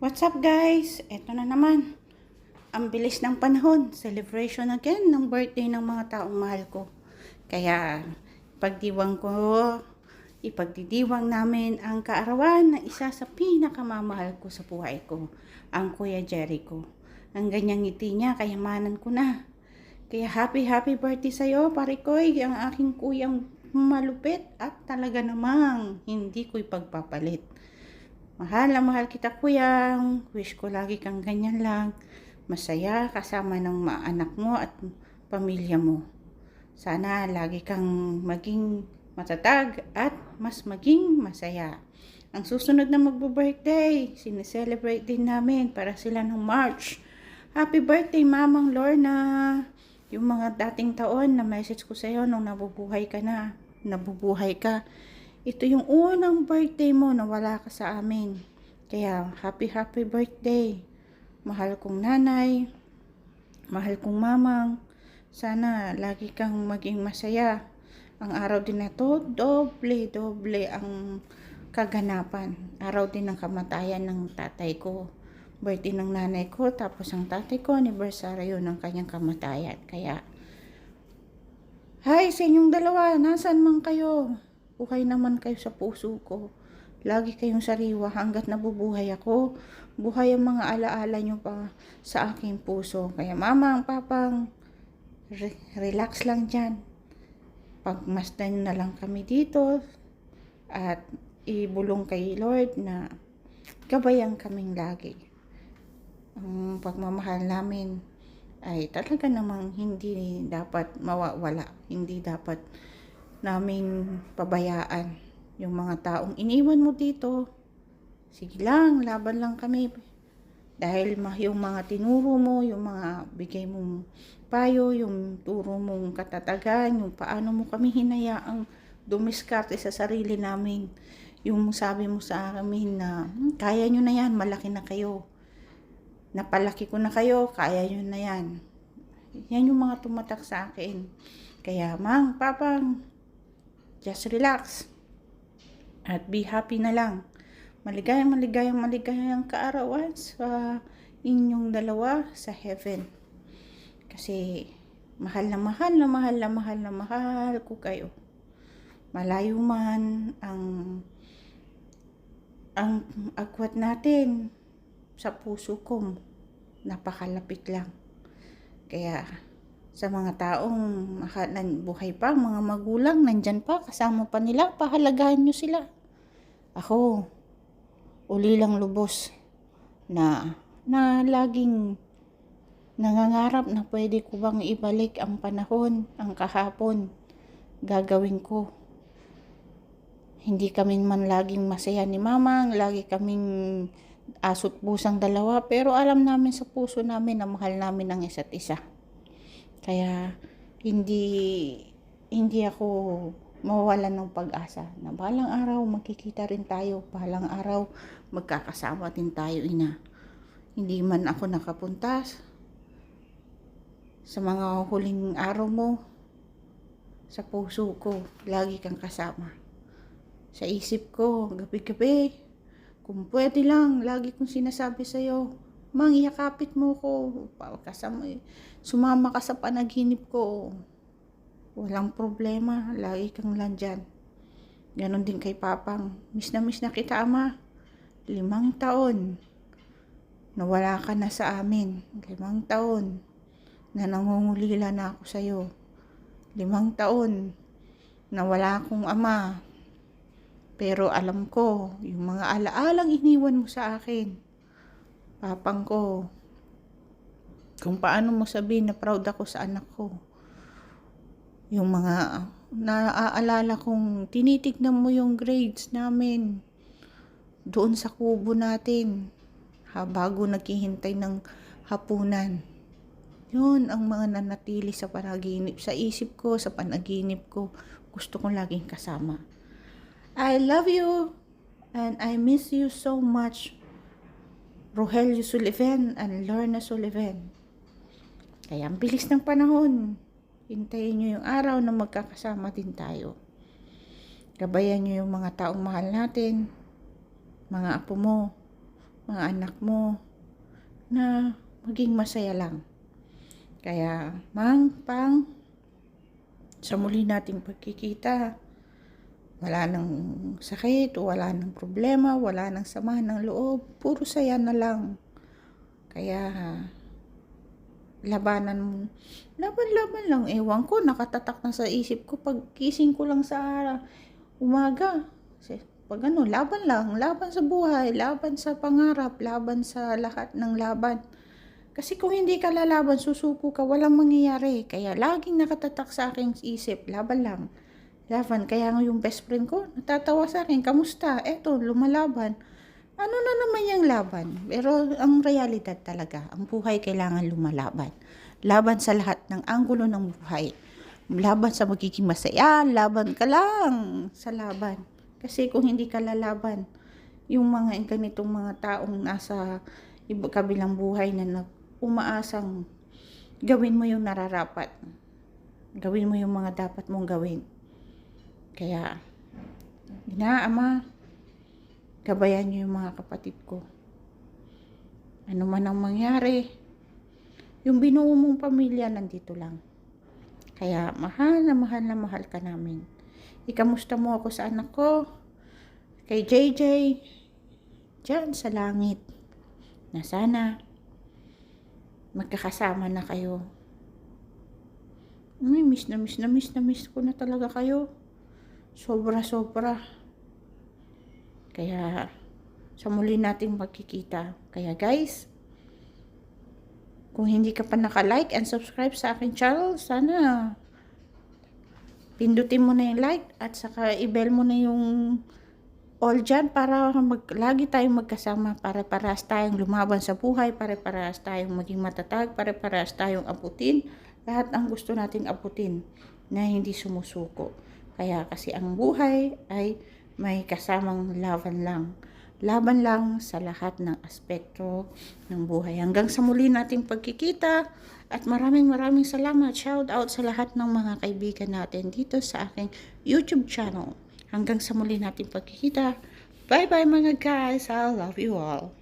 What's up guys? Ito na naman. Ang bilis ng panahon. Celebration again ng birthday ng mga taong mahal ko. Kaya pagdiwang ko, ipagdidiwang namin ang kaarawan ng isa sa pinakamamahal ko sa buhay ko, ang Kuya Jericho. Ang ganyang ngiti niya, kayamanan ko na. Kaya happy happy birthday sa'yo, parikoy, ang aking kuyang malupit at talaga namang hindi ko ipagpapalit. Mahal na mahal kita kuyang. Wish ko lagi kang ganyan lang. Masaya kasama ng mga anak mo at pamilya mo. Sana lagi kang maging matatag at mas maging masaya. Ang susunod na magbo-birthday, sineselebrate din namin para sila ng March. Happy birthday, Mamang Lorna! Yung mga dating taon na message ko sa'yo nung nabubuhay ka na, nabubuhay ka, ito yung unang birthday mo na wala ka sa amin. Kaya, happy happy birthday. Mahal kong nanay, mahal kong mamang. Sana lagi kang maging masaya. Ang araw din na to, doble, doble ang kaganapan. Araw din ng kamatayan ng tatay ko. Birthday ng nanay ko, tapos ang tatay ko, anniversary yun ng kanyang kamatayan. Kaya, Hi sa inyong dalawa, nasan man kayo? Buhay naman kayo sa puso ko. Lagi kayong sariwa hanggat nabubuhay ako. Buhay ang mga alaala nyo pa sa aking puso. Kaya mamang, papang, re- relax lang dyan. Pagmasdan na lang kami dito at ibulong kay Lord na gabayan kaming lagi. Ang pagmamahal namin ay talaga namang hindi dapat mawawala. Hindi dapat naming pabayaan yung mga taong iniwan mo dito. Sige lang, laban lang kami. Dahil yung mga tinuro mo, yung mga bigay mong payo, yung turo mong katatagan, yung paano mo kami hinayaang dumiskarte sa sarili namin. Yung sabi mo sa amin na, "Hmm, kaya nyo na yan, malaki na kayo. Napalaki ko na kayo, kaya nyo na yan. Yan yung mga tumatak sa akin. Kaya, mang, papang, just relax. At be happy na lang. Maligayang, maligayang, maligayang kaarawan sa inyong dalawa sa heaven. Kasi, mahal na mahal na mahal na mahal na mahal ko kayo. Malayo man ang ang agwat natin sa puso ko napakalapit lang. Kaya sa mga taong buhay pa, mga magulang nandyan pa, kasama pa nila, pahalagahan nyo sila. Ako, uli lang lubos na na laging nangangarap na pwede ko bang ibalik ang panahon, ang kahapon, gagawin ko. Hindi kami man laging masaya ni mamang, lagi kaming asot pusang dalawa, pero alam namin sa puso namin na mahal namin ang isa't isa. Kaya hindi hindi ako mawawalan ng pag-asa na balang araw magkikita rin tayo, balang araw magkakasama din tayo ina. Hindi man ako nakapunta sa mga huling araw mo sa puso ko, lagi kang kasama. Sa isip ko, gabi-gabi, kung pwede lang, lagi kong sinasabi sa'yo, Mang, yakapit mo ko. Kasama, sumama ka sa panaginip ko. Walang problema. Lagi kang landyan. Ganon din kay Papang. Miss na miss na kita, Ama. Limang taon. Nawala ka na sa amin. Limang taon. Na nangungulila na ako sa'yo. Limang taon. Nawala akong ama. Pero alam ko, yung mga alaalang iniwan mo sa akin papang ko, kung paano mo sabihin na proud ako sa anak ko. Yung mga naaalala kong tinitignan mo yung grades namin doon sa kubo natin ha, bago naghihintay ng hapunan. Yun ang mga nanatili sa panaginip, sa isip ko, sa panaginip ko. Gusto kong laging kasama. I love you and I miss you so much Rogelio Sullivan and Lorna Sullivan. Kaya ang bilis ng panahon. Hintayin nyo yung araw na magkakasama din tayo. Gabayan nyo yung mga taong mahal natin, mga apo mo, mga anak mo na maging masaya lang. Kaya, mang, pang, sa muli nating pagkikita, wala nang sakit, wala nang problema, wala nang sama ng loob, puro saya na lang. Kaya, labanan mo. Laban-laban lang. Ewan ko, nakatatak na sa isip ko pag gising ko lang sa umaga. Kasi, pag ano, laban lang. Laban sa buhay, laban sa pangarap, laban sa lahat ng laban. Kasi kung hindi ka lalaban, susuko ka, walang mangyayari. Kaya laging nakatatak sa aking isip, laban lang. Laban. Kaya nga yung best friend ko, natatawa sa akin, kamusta? Eto, lumalaban. Ano na naman yung laban? Pero ang realidad talaga, ang buhay kailangan lumalaban. Laban sa lahat ng anggulo ng buhay. Laban sa magiging masaya, laban ka lang sa laban. Kasi kung hindi ka lalaban, yung mga ganitong mga taong nasa kabilang buhay na umaasang gawin mo yung nararapat. Gawin mo yung mga dapat mong gawin. Kaya, ina, ama, gabayan niyo yung mga kapatid ko. Ano man ang mangyari, yung binuo mong pamilya nandito lang. Kaya mahal na mahal na mahal ka namin. Ikamusta mo ako sa anak ko, kay JJ, dyan sa langit, na sana magkakasama na kayo. May miss na miss na miss na miss ko na talaga kayo. Sobra sobra. Kaya sa muli nating magkikita. Kaya guys, kung hindi ka pa naka-like and subscribe sa aking channel, sana pindutin mo na yung like at saka i-bell mo na yung all dyan para mag, lagi tayong magkasama, pare-parehas tayong lumaban sa buhay, pare-parehas tayong maging matatag, pare-parehas tayong abutin, lahat ang gusto nating abutin na hindi sumusuko. Kaya kasi ang buhay ay may kasamang laban lang. Laban lang sa lahat ng aspekto ng buhay. Hanggang sa muli nating pagkikita at maraming maraming salamat. Shout out sa lahat ng mga kaibigan natin dito sa aking YouTube channel. Hanggang sa muli nating pagkikita. Bye bye mga guys. I love you all.